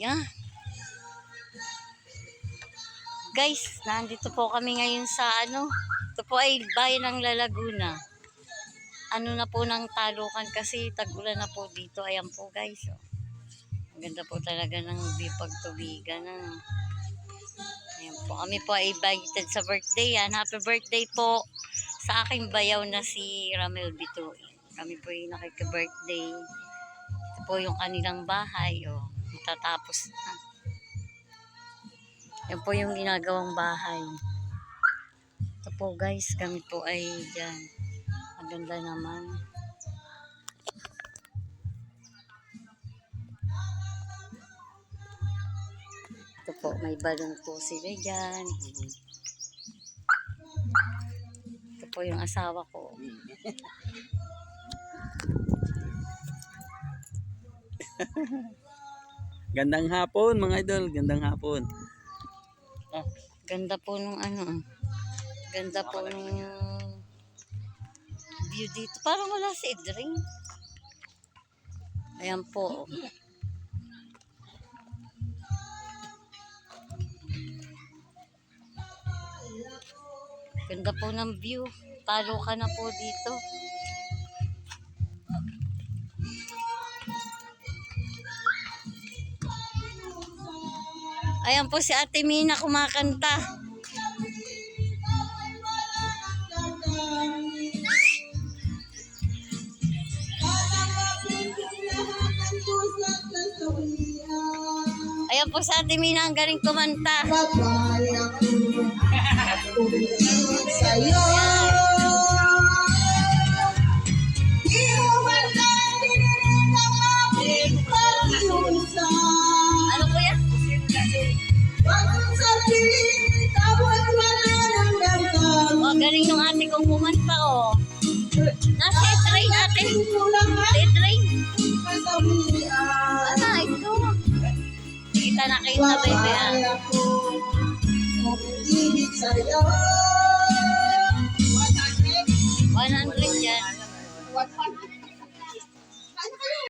Yeah. Guys, nandito po kami ngayon sa ano. Ito po ay bayan ng Lalaguna. Ano na po ng talukan kasi tag-ulan na po dito. Ayan po guys. Oh. Ang ganda po talaga ng view pagtubigan. Ano. Ayan po. Kami po ay invited sa birthday yan. Happy birthday po sa aking bayaw na si Ramel Bituin. Kami po ay nakika-birthday. Ito po yung kanilang bahay. Oh. Matatapos na. Yan po yung ginagawang bahay. Ito po guys, kami po ay dyan. Maganda naman. Ito po, may balon po sila dyan. Ito po yung asawa ko. Gandang hapon mga idol, gandang hapon. Ah, ganda po nung ano. ah. Ganda po nung view dito. Parang wala si Edring. Ayan po. Ganda po ng view. Talo ka na po dito. Ayan po si Ate Mina kumakanta. Ayan po si Ate Mina ang galing kumanta. Sa'yo galing nung ate kong humanta, oh. Ah, straight rain, ate. Straight rain. Ano, ito. Kita na kayo sa bebe, ah. Ibig sa'yo 100 yan. 100.